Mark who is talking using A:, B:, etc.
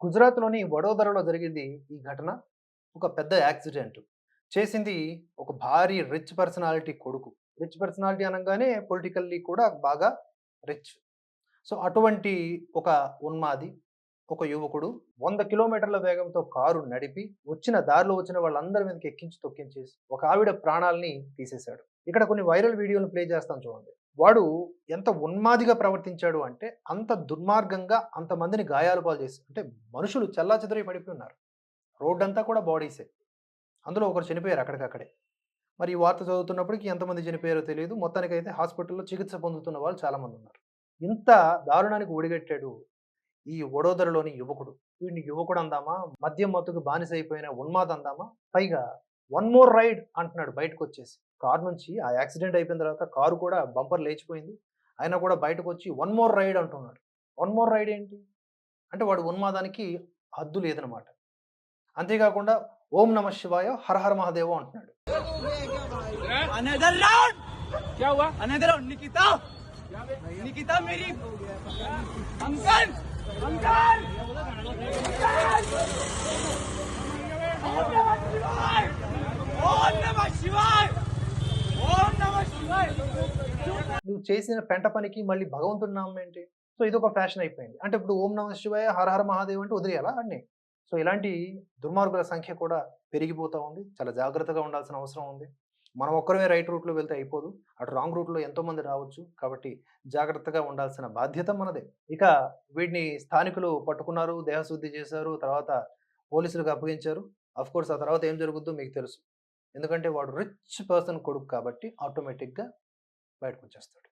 A: గుజరాత్‌లోని వడోదరలో జరిగింది ఈ ఘటన. ఒక పెద్ద యాక్సిడెంట్. చేసింది ఒక భారీ రిచ్ పర్సనాలిటీ కొడుకు. రిచ్ పర్సనాలిటీ అనగానే పొలిటికల్లీ కూడా బాగా రిచ్. సో, అటువంటి ఒక ఉన్మాది, ఒక యువకుడు వంద కిలోమీటర్ల వేగంతో కారు నడిపి, వచ్చిన దారిలో వచ్చిన వాళ్ళందరి మీదకి ఎక్కించి, తొక్కించేసి, ఒక ఆవిడ ప్రాణాల్ని తీసేశాడు. ఇక్కడ కొన్ని వైరల్ వీడియోలు ప్లే చేస్తాను చూడండి. వాడు ఎంత ఉన్మాదిగా ప్రవర్తించాడు అంటే, అంత దుర్మార్గంగా అంతమందిని గాయాలు పాలు చేసి అంటే మనుషులు చెల్లాచెదరై పడిపోయి ఉన్నారు. రోడ్డంతా కూడా బాడీసే. అందులో ఒకరు చనిపోయారు అక్కడికక్కడే. మరి ఈ వార్త చదువుతున్నప్పటికి ఎంతమంది చనిపోయారో తెలియదు మొత్తానికైతే హాస్పిటల్‌లో చికిత్స పొందుతున్న వాళ్ళు చాలామంది ఉన్నారు. ఇంత దారుణానికి ఒడిగట్టాడు ఈ వడోదరలోని యువకుడు. వీడిని యువకుడు అందామా? మద్యం మత్తుకు బానిస అయిపోయిన అందామా? పైగా వన్ మోర్ రైడ్ అంటున్నాడు బయటకు వచ్చేసి కారు నుంచి ఆ యాక్సిడెంట్ అయిపోయిన తర్వాత కారు కూడా బంపర్ లేచిపోయింది. ఆయన కూడా బయటకు వచ్చి వన్ మోర్ రైడ్ అంటున్నాడు. వన్ మోర్ రైడ్ ఏంటి? అంటే వాడు ఉన్మాదానికి హద్దు లేదనమాట అంతేకాకుండా ఓం నమ శివాయ హరహర మహాదేవ అంటున్నాడు. నువ్వు చేసిన పెంట పనికి మళ్ళీ భగవంతుడి నామం ఏంటి? సో ఇది ఒక ఫ్యాషన్ అయిపోయింది. అంటే ఇప్పుడు ఓం నమ శివాయ, హర హర మహాదేవ్ అంటే వదిలేయాలా ఆడిని? సో ఇలాంటి దుర్మార్గుల సంఖ్య కూడా పెరిగిపోతూ ఉంది. చాలా జాగ్రత్తగా ఉండాల్సిన అవసరం ఉంది. మనం ఒక్కరమే రైట్ రూట్‌లో వెళ్తే అయిపోదు. అటు రాంగ్ రూట్‌లో ఎంతోమంది రావచ్చు. కాబట్టి జాగ్రత్తగా ఉండాల్సిన బాధ్యత మనదే. ఇక వీటిని స్థానికులు పట్టుకున్నారు, దేహశుద్ధి చేశారు. తర్వాత పోలీసులకు అప్పగించారు. అఫ్కోర్స్ ఆ తర్వాత ఏం జరుగుద్దో మీకు తెలుసు. ఎందుకంటే వాడు రిచ్ పర్సన్ కొడుకు కాబట్టి ఆటోమేటిక్‌గా బయటకు వచ్చేస్తాడు